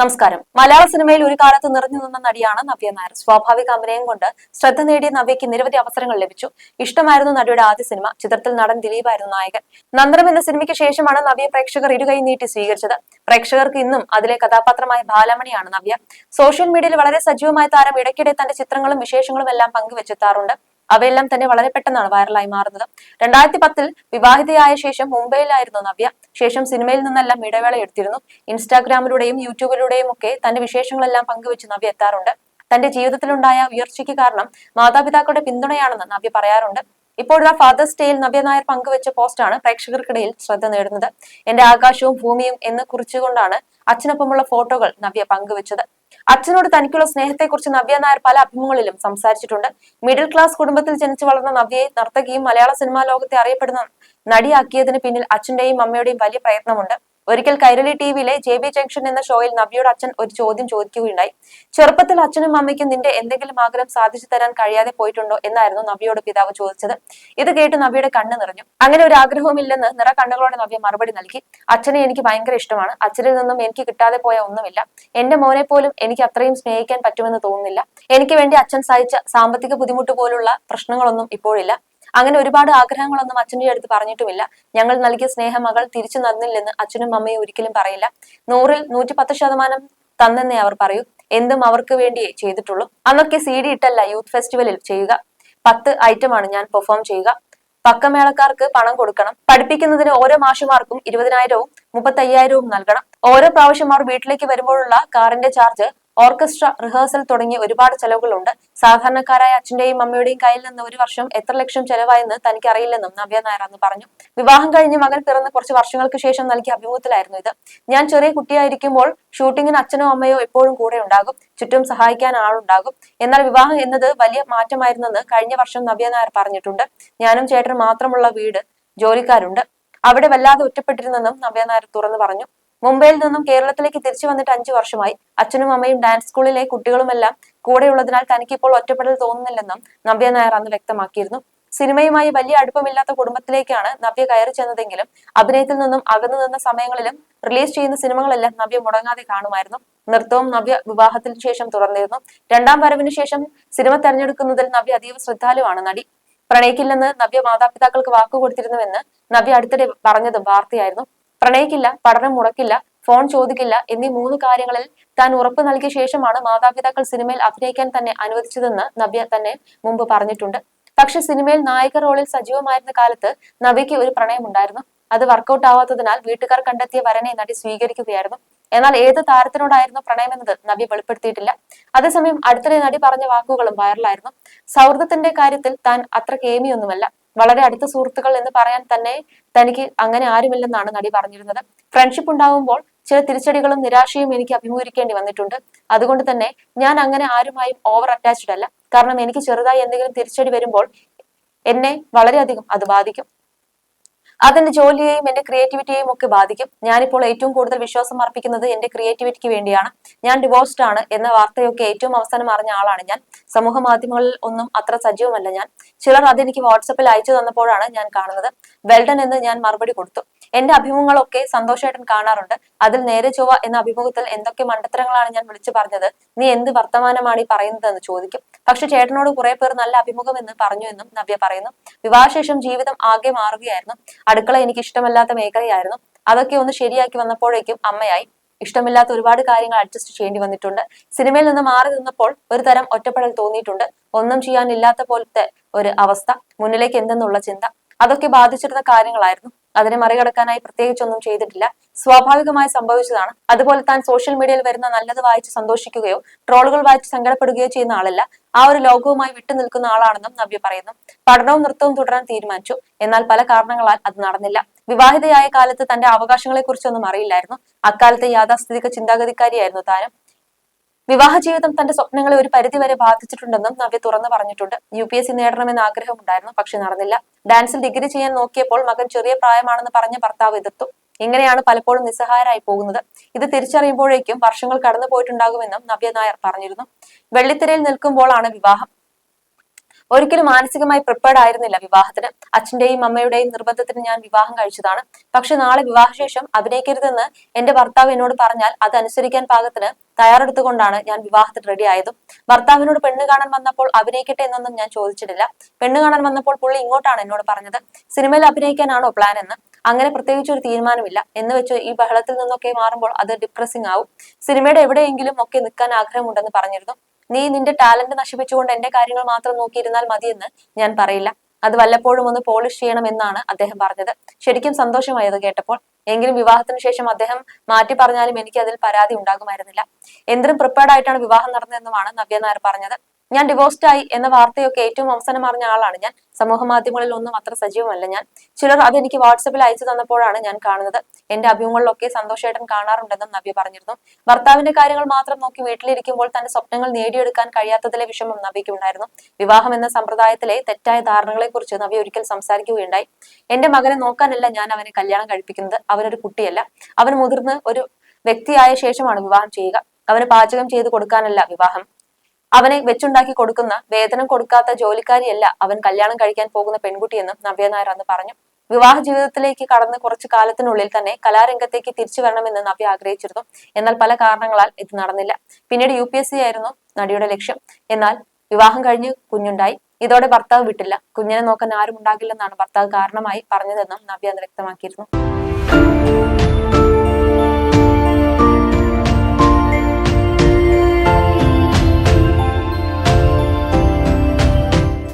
നമസ്കാരം. മലയാള സിനിമയിൽ ഒരു കാലത്ത് നിറഞ്ഞു നിന്ന നടിയാണ് നവ്യ നായർ. സ്വാഭാവിക അഭിനയം കൊണ്ട് ശ്രദ്ധ നേടിയ നവ്യയ്ക്ക് നിരവധി അവസരങ്ങൾ ലഭിച്ചു. ഇഷ്ടമായിരുന്നു നടിയുടെ ആദ്യ സിനിമ. ചിത്രത്തിൽ നടൻ ദിലീപായിരുന്നു നായകൻ. നന്ദനം എന്ന സിനിമയ്ക്ക് ശേഷമാണ് നവ്യ പ്രേക്ഷകർ ഇരുകൈ നീട്ടി സ്വീകരിച്ചത്. പ്രേക്ഷകർക്ക് ഇന്നും അതിലെ കഥാപാത്രമായ ബാലമണിയാണ് നവ്യ. സോഷ്യൽ മീഡിയയിൽ വളരെ സജീവമായ താരം ഇടയ്ക്കിടെ തന്റെ ചിത്രങ്ങളും വിശേഷങ്ങളും എല്ലാം പങ്കുവെച്ചെത്താറുണ്ട്. അവയെല്ലാം തന്നെ വളരെ പെട്ടെന്നാണ് വൈറലായി മാറുന്നത്. രണ്ടായിരത്തി പത്തിൽ വിവാഹിതയായ ശേഷം മുംബൈയിലായിരുന്നു നവ്യ. ശേഷം സിനിമയിൽ നിന്നെല്ലാം ഇടവേള എടുത്തിരുന്നു. ഇൻസ്റ്റാഗ്രാമിലൂടെയും യൂട്യൂബിലൂടെയും ഒക്കെ തന്റെ വിശേഷങ്ങളെല്ലാം പങ്കുവെച്ച് നവ്യ എത്താറുണ്ട്. തന്റെ ജീവിതത്തിലുണ്ടായ ഉയർച്ചയ്ക്ക് കാരണം മാതാപിതാക്കളുടെ പിന്തുണയാണെന്ന് നവ്യ പറയാറുണ്ട്. ഇപ്പോഴത്തെ ഫാദേഴ്സ് ഡേയിൽ നവ്യ നായർ പങ്കുവെച്ച പോസ്റ്റാണ് പ്രേക്ഷകർക്കിടയിൽ ശ്രദ്ധ നേടുന്നത്. എന്റെ ആകാശവും ഭൂമിയും എന്ന് കുറിച്ചുകൊണ്ടാണ് അച്ഛനൊപ്പമുള്ള ഫോട്ടോകൾ നവ്യ പങ്കുവെച്ചത്. അച്ഛനോട് തനിക്കുള്ള സ്നേഹത്തെക്കുറിച്ച് നവ്യ നായർ പല അഭിമുഖങ്ങളിലും സംസാരിച്ചിട്ടുണ്ട്. മിഡിൽ ക്ലാസ് കുടുംബത്തിൽ ജനിച്ചു വളർന്ന നവ്യയെ നർത്തകിയും മലയാള സിനിമാ ലോകത്തെ അറിയപ്പെടുന്ന നടിയാക്കിയതിന് പിന്നിൽ അച്ഛന്റെയും അമ്മയുടെയും വലിയ പ്രയത്നമുണ്ട്. ഒരിക്കൽ കൈരളി ടി വിയിലെ ജെ ബി ജംഗ്ഷൻ എന്ന ഷോയിൽ നവ്യയുടെ അച്ഛൻ ഒരു ചോദ്യം ചോദിക്കുകയുണ്ടായി. ചെറുപ്പത്തിൽ അച്ഛനും അമ്മയ്ക്കും നിന്റെ എന്തെങ്കിലും ആഗ്രഹം സാധിച്ചു തരാൻ കഴിയാതെ പോയിട്ടുണ്ടോ എന്നായിരുന്നു നവ്യയോട് പിതാവ് ചോദിച്ചത്. ഇത് കേട്ട് നവ്യയുടെ കണ്ണ് നിറഞ്ഞു. അങ്ങനെ ഒരു ആഗ്രഹവും ഇല്ലെന്ന് നിറ കണ്ണുകളോടെ നവ്യ മറുപടി നൽകി. അച്ഛനെ എനിക്ക് ഭയങ്കര ഇഷ്ടമാണ്. അച്ഛനിൽ നിന്നും എനിക്ക് കിട്ടാതെ പോയ ഒന്നുമില്ല. എന്റെ മോനെ പോലും എനിക്ക് അത്രയും സ്നേഹിക്കാൻ പറ്റുമെന്ന് തോന്നുന്നില്ല. എനിക്ക് വേണ്ടി അച്ഛൻ സഹിച്ച സാമ്പത്തിക ബുദ്ധിമുട്ട് പോലുള്ള പ്രശ്നങ്ങളൊന്നും ഇപ്പോഴില്ല. അങ്ങനെ ഒരുപാട് ആഗ്രഹങ്ങളൊന്നും അച്ഛന്റെ അടുത്ത് പറഞ്ഞിട്ടുമില്ല. ഞങ്ങൾ നൽകിയ സ്നേഹം മകൾ തിരിച്ചു തന്നില്ലെന്ന് അച്ഛനും അമ്മയും ഒരിക്കലും പറയില്ല. നൂറിൽ നൂറ്റി പത്ത് ശതമാനം തന്നെന്നേ അവർ പറയൂ. എന്തും അവർക്ക് വേണ്ടിയേ ചെയ്തിട്ടുള്ളൂ. അന്നൊക്കെ സി ഡി ഇട്ടല്ല യൂത്ത് ഫെസ്റ്റിവലിൽ ചെയ്യുക. പത്ത് ഐറ്റമാണ് ഞാൻ പെർഫോം ചെയ്യുക. പക്കമേളക്കാർക്ക് പണം കൊടുക്കണം. പഠിപ്പിക്കുന്നതിന് ഓരോ മാഷുമാർക്കും ഇരുപതിനായിരവും മുപ്പത്തയ്യായിരവും നൽകണം. ഓരോ പ്രാവശ്യം അവർ വീട്ടിലേക്ക് വരുമ്പോഴുള്ള കാറിന്റെ ചാർജ് ഓർക്കസ്ട്ര റിഹേഴ്സൽ തുടങ്ങിയ ഒരുപാട് ചെലവുകളുണ്ട്. സാധാരണക്കാരായ അച്ഛന്റെയും അമ്മയുടെയും കയ്യിൽ നിന്ന് ഒരു വർഷം എത്ര ലക്ഷം ചെലവായെന്ന് തനിക്ക് അറിയില്ലെന്നും നവ്യ നായർ അന്ന് പറഞ്ഞു. വിവാഹം കഴിഞ്ഞ് മകൻ പിറന്ന് കുറച്ച് വർഷങ്ങൾക്ക് ശേഷം നൽകിയ അഭിമുഖത്തിലായിരുന്നു ഇത്. ഞാൻ ചെറിയ കുട്ടിയായിരിക്കുമ്പോൾ ഷൂട്ടിങ്ങിന് അച്ഛനോ അമ്മയോ എപ്പോഴും കൂടെ ഉണ്ടാകും. ചുറ്റും സഹായിക്കാൻ ആളുണ്ടാകും. എന്നാൽ വിവാഹം എന്നത് വലിയ മാറ്റമായിരുന്നെന്ന് കഴിഞ്ഞ വർഷം നവ്യ നായർ പറഞ്ഞിട്ടുണ്ട്. ഞാനും ചേട്ടനും മാത്രമുള്ള വീട് ജോലിക്കാരുണ്ട്. അവിടെ വല്ലാതെ ഒറ്റപ്പെട്ടിരുന്നെന്നും നവ്യ നായർ തുറന്നു പറഞ്ഞു. മുംബൈയിൽ നിന്നും കേരളത്തിലേക്ക് തിരിച്ചു വന്നിട്ട് അഞ്ചു വർഷമായി. അച്ഛനും അമ്മയും ഡാൻസ് സ്കൂളിലെ കുട്ടികളുമെല്ലാം കൂടെയുള്ളതിനാൽ തനിക്കിപ്പോൾ ഒറ്റപ്പെടൽ തോന്നുന്നില്ലെന്നും നവ്യ നായർ അന്ന് വ്യക്തമാക്കിയിരുന്നു. സിനിമയുമായി വലിയ അടുപ്പമില്ലാത്ത കുടുംബത്തിലേക്കാണ് നവ്യ കയറി ചെന്നതെങ്കിലും അഭിനയത്തിൽ നിന്നും അകന്നു നിന്ന സമയങ്ങളിലും റിലീസ് ചെയ്യുന്ന സിനിമകളെല്ലാം നവ്യ മുടങ്ങാതെ കാണുമായിരുന്നു. നൃത്തവും നവ്യ വിവാഹത്തിന് ശേഷം തുറന്നിരുന്നു രണ്ടാം വരവിന് ശേഷം സിനിമ തെരഞ്ഞെടുക്കുന്നതിൽ നവ്യ അതീവ ശ്രദ്ധാലുവാണ് നടി. പ്രണയിക്കില്ലെന്ന് നവ്യ മാതാപിതാക്കൾക്ക് വാക്കുകൊടുത്തിരുന്നുവെന്ന് നവ്യ അടുത്തിടെ പറഞ്ഞതും വാർത്തയായിരുന്നു. പ്രണയിക്കില്ല പഠനം മുടക്കില്ല ഫോൺ ചോദിക്കില്ല എന്നീ മൂന്ന് കാര്യങ്ങളിൽ താൻ ഉറപ്പ് നൽകിയ ശേഷമാണ് മാതാപിതാക്കൾ സിനിമയിൽ അഭിനയിക്കാൻ തന്നെ അനുവദിച്ചതെന്ന് നവ്യ തന്നെ മുമ്പ് പറഞ്ഞിട്ടുണ്ട്. പക്ഷെ സിനിമയിൽ നായിക റോളിൽ സജീവമായിരുന്ന കാലത്ത് നവ്യയ്ക്ക് ഒരു പ്രണയമുണ്ടായിരുന്നു. അത് വർക്കൗട്ട് ആവാത്തതിനാൽ വീട്ടുകാർ കണ്ടെത്തിയ വരനെ നടി സ്വീകരിക്കുകയായിരുന്നു. എന്നാൽ ഏത് താരത്തിനോടായിരുന്നു പ്രണയമെന്നത് നവ്യ വെളിപ്പെടുത്തിയിട്ടില്ല. അതേസമയം അടുത്തിടെ നടി പറഞ്ഞ വാക്കുകളും വൈറലായിരുന്നു സൗഹൃദത്തിന്റെ കാര്യത്തിൽ താൻ അത്ര കേമിയൊന്നുമല്ല വളരെ അടുത്ത സുഹൃത്തുക്കൾ എന്ന് പറയാൻ തന്നെ തനിക്ക് അങ്ങനെ ആരുമില്ലെന്നാണ് നടി പറഞ്ഞിരുന്നത്. ഫ്രണ്ട്ഷിപ്പ് ഉണ്ടാവുമ്പോൾ ചില തിരിച്ചടികളും നിരാശയും എനിക്ക് അഭിമുഖീകരിക്കേണ്ടി വന്നിട്ടുണ്ട്. അതുകൊണ്ട് തന്നെ ഞാൻ അങ്ങനെ ആരുമായും ഓവർ അറ്റാച്ച്ഡ് അല്ല. കാരണം എനിക്ക് ചെറുതായി എന്തെങ്കിലും തിരിച്ചടി വരുമ്പോൾ എന്നെ വളരെയധികം അത് ബാധിക്കും. അതെന്റെ ജോലിയെയും എന്റെ ക്രിയേറ്റിവിറ്റിയെയും ഒക്കെ ബാധിക്കും. ഞാനിപ്പോൾ ഏറ്റവും കൂടുതൽ വിശ്വാസം അർപ്പിക്കുന്നത് എന്റെ ക്രിയേറ്റിവിറ്റിക്ക് വേണ്ടിയാണ്. ഞാൻ ഡിവോഴ്സ്ഡ് ആണ് എന്ന വാർത്തയൊക്കെ ഏറ്റവും അവസാനം അറിഞ്ഞ ആളാണ് ഞാൻ. സമൂഹ മാധ്യമങ്ങളിൽ ഒന്നും അത്ര സജീവമല്ല ഞാൻ. ചിലർ അതെനിക്ക് വാട്സപ്പിൽ അയച്ചു തന്നപ്പോഴാണ് ഞാൻ കാണുന്നത്. വെൽഡൺ എന്ന് ഞാൻ മറുപടി കൊടുത്തു. എന്റെ അഭിമുഖങ്ങളൊക്കെ സന്തോഷമായിട്ടും കാണാറുണ്ട്. അതിൽ നേരെ ചൊവ്വ എന്ന അഭിമുഖത്തിൽ എന്തൊക്കെ മണ്ടത്തരങ്ങളാണ് ഞാൻ വിളിച്ചു പറഞ്ഞത് നീ എന്ത് വർത്തമാനമാണ് ഈ പറയുന്നതെന്ന് ചോദിക്കും. പക്ഷെ ചേട്ടനോട് കുറെ പേർ നല്ല അഭിമുഖം എന്ന് പറഞ്ഞു എന്നും നവ്യ പറയുന്നു. വിവാഹശേഷം ജീവിതം ആകെ മാറുകയായിരുന്നു. അടുക്കള എനിക്ക് ഇഷ്ടമല്ലാത്ത മേഖലയായിരുന്നു. അതൊക്കെ ഒന്ന് ശരിയാക്കി വന്നപ്പോഴേക്കും അമ്മയായി. ഇഷ്ടമില്ലാത്ത ഒരുപാട് കാര്യങ്ങൾ അഡ്ജസ്റ്റ് ചെയ്യേണ്ടി വന്നിട്ടുണ്ട്. സിനിമയിൽ നിന്ന് മാറി നിന്നപ്പോൾ ഒരു തരം ഒറ്റപ്പെടൽ തോന്നിയിട്ടുണ്ട്. ഒന്നും ചെയ്യാനില്ലാത്ത പോലത്തെ ഒരു അവസ്ഥ മുന്നിലേക്ക് എന്തെന്നുള്ള ചിന്ത. അതൊക്കെ ബാധിച്ചിരുന്ന കാര്യങ്ങളായിരുന്നു. അതിനെ മറികടക്കാനായി പ്രത്യേകിച്ചൊന്നും ചെയ്തിട്ടില്ല. സ്വാഭാവികമായി സംഭവിച്ചതാണ്. അതുപോലെ താൻ സോഷ്യൽ മീഡിയയിൽ വരുന്ന നല്ലത് വായിച്ച് സന്തോഷിക്കുകയോ ട്രോളുകൾ വായിച്ച് സങ്കടപ്പെടുകയോ ചെയ്യുന്ന ആളല്ല. ആ ഒരു ലോകവുമായി വിട്ടു നിൽക്കുന്ന ആളാണെന്നും നവ്യ പറയുന്നു. പഠനവും നൃത്തവും തുടരാൻ തീരുമാനിച്ചു. എന്നാൽ പല കാരണങ്ങളാൽ അത് നടന്നില്ല. വിവാഹിതയായ കാലത്ത് തന്റെ അവകാശങ്ങളെ കുറിച്ചൊന്നും അറിയില്ലായിരുന്നു. അക്കാലത്തെ യാഥാസ്ഥിതിക ചിന്താഗതിക്കാരിയായിരുന്നു താനും. വിവാഹ ജീവിതം തന്റെ സ്വപ്നങ്ങളെ ഒരു പരിധിവരെ ബാധിച്ചിട്ടുണ്ടെന്നും നവ്യ തുറന്നു പറഞ്ഞിട്ടുണ്ട്. യു പി എസ് സി നേടണമെന്ന് ആഗ്രഹമുണ്ടായിരുന്നു പക്ഷെ നടന്നില്ല. ഡാൻസിൽ ഡിഗ്രി ചെയ്യാൻ നോക്കിയപ്പോൾ മകൻ ചെറിയ പ്രായമാണെന്ന് പറഞ്ഞ ഭർത്താവ് എതിർത്തു. ഇങ്ങനെയാണ് പലപ്പോഴും നിസ്സഹായരായി പോകുന്നത്. ഇത് തിരിച്ചറിയുമ്പോഴേക്കും വർഷങ്ങൾ കടന്നു പോയിട്ടുണ്ടാകുമെന്നും നവ്യ നായർ പറഞ്ഞിരുന്നു. വെള്ളിത്തിരയിൽ നിൽക്കുമ്പോഴാണ് വിവാഹം. ഒരിക്കലും മാനസികമായി പ്രിപ്പയർഡ് ആയിരുന്നില്ല വിവാഹത്തിന്. അച്ഛന്റെയും അമ്മയുടെയും നിർബന്ധത്തിന് ഞാൻ വിവാഹം കഴിച്ചതാണ്. പക്ഷെ നാളെ വിവാഹശേഷം അഭിനയിക്കരുതെന്ന് എന്റെ ഭർത്താവ് എന്നോട് പറഞ്ഞാൽ അത് അനുസരിക്കാൻ പാകത്തിന് തയ്യാറെടുത്തുകൊണ്ടാണ് ഞാൻ വിവാഹത്തിന് റെഡി ആയതും. ഭർത്താവിനോട് പെണ്ണ് കാണാൻ വന്നപ്പോൾ അഭിനയിക്കട്ടെ എന്നൊന്നും ഞാൻ ചോദിച്ചിട്ടില്ല. പെണ്ണ് കാണാൻ വന്നപ്പോൾ പുള്ളി ഇങ്ങോട്ടാണ് എന്നോട് പറഞ്ഞത്. സിനിമയിൽ അഭിനയിക്കാനാണോ പ്ലാൻ എന്ന്. അങ്ങനെ പ്രത്യേകിച്ച് ഒരു തീരുമാനമില്ല. എന്ന് വെച്ച് ഈ ബഹളത്തിൽ നിന്നൊക്കെ മാറുമ്പോൾ അത് ഡിപ്രസിംഗ് ആവും. സിനിമയുടെ എവിടെയെങ്കിലും ഒക്കെ നിൽക്കാൻ ആഗ്രഹമുണ്ടെന്ന് പറഞ്ഞിരുന്നു. നീ നിന്റെ ടാലന്റ് നശിപ്പിച്ചുകൊണ്ട് എന്റെ കാര്യങ്ങൾ മാത്രം നോക്കിയിരുന്നാൽ മതിയെന്ന് ഞാൻ പറയില്ല. അത് വല്ലപ്പോഴും ഒന്ന് പോളിഷ് ചെയ്യണം എന്നാണ് അദ്ദേഹം പറഞ്ഞത്. ശരിക്കും സന്തോഷമായി അത് കേട്ടപ്പോൾ. എങ്കിലും വിവാഹത്തിന് ശേഷം അദ്ദേഹം മാറ്റി പറഞ്ഞാലും എനിക്ക് അതിൽ പരാതി ഉണ്ടാകുമായിരുന്നില്ല. എന്തിനും പ്രിപ്പയർഡ് ആയിട്ടാണ് വിവാഹം നടന്നതെന്നുമാണ് നവ്യ നായർ പറഞ്ഞത്. ഞാൻ ഡിവോഴ്സ്ഡ് ആയി എന്ന വാർത്തയൊക്കെ ഏറ്റവും അവസാനം അറിഞ്ഞ ആളാണ് ഞാൻ. സമൂഹ മാധ്യമങ്ങളിൽ ഒന്നും അത്ര സജീവമല്ല ഞാൻ. ചിലർ അതെനിക്ക് വാട്സപ്പിൽ അയച്ചു തന്നപ്പോഴാണ് ഞാൻ കാണുന്നത്. എന്റെ അഭിമുഖങ്ങളിലൊക്കെ സന്തോഷേട്ടൻ കാണാറുണ്ടെന്നും നവ്യ പറഞ്ഞിരുന്നു. ഭർത്താവിന്റെ കാര്യങ്ങൾ മാത്രം നോക്കി വീട്ടിലിരിക്കുമ്പോൾ തന്റെ സ്വപ്നങ്ങൾ നേടിയെടുക്കാൻ കഴിയാത്തതിലെ വിഷമം നവ്യയ്ക്ക് ഉണ്ടായിരുന്നു. വിവാഹം എന്ന സമ്പ്രദായത്തിലെ തെറ്റായ ധാരണകളെ കുറിച്ച് നവ്യ ഒരിക്കൽ സംസാരിക്കുകയുണ്ടായി. എന്റെ മകനെ നോക്കാനല്ല ഞാൻ അവനെ കല്യാണം കഴിപ്പിക്കുന്നത്. അവനൊരു കുട്ടിയല്ല. അവൻ മുതിർന്ന് ഒരു വ്യക്തിയായ ശേഷമാണ് വിവാഹം ചെയ്യുക. അവന് പാചകം ചെയ്തു കൊടുക്കാനല്ല വിവാഹം. അവനെ വെച്ചുണ്ടാക്കി കൊടുക്കുന്ന വേതനം കൊടുക്കാത്ത ജോലിക്കാരിയല്ല അവൻ കല്യാണം കഴിക്കാൻ പോകുന്ന പെൺകുട്ടിയെന്നും നവ്യ നായർ അന്ന് പറഞ്ഞു. വിവാഹ ജീവിതത്തിലേക്ക് കടന്ന് കുറച്ചു കാലത്തിനുള്ളിൽ തന്നെ കലാരംഗത്തേക്ക് തിരിച്ചു വരണമെന്ന് നവ്യ ആഗ്രഹിച്ചിരുന്നു. എന്നാൽ പല കാരണങ്ങളാൽ ഇത് നടന്നില്ല. പിന്നീട് യു ആയിരുന്നു നടിയുടെ ലക്ഷ്യം. എന്നാൽ വിവാഹം കഴിഞ്ഞ് കുഞ്ഞുണ്ടായി. ഇതോടെ ഭർത്താവ് വിട്ടില്ല. കുഞ്ഞിനെ നോക്കാൻ ആരും ഉണ്ടാകില്ലെന്നാണ് ഭർത്താവ് കാരണമായി പറഞ്ഞതെന്നും നവ്യ അന്ന് വ്യക്തമാക്കിയിരുന്നു.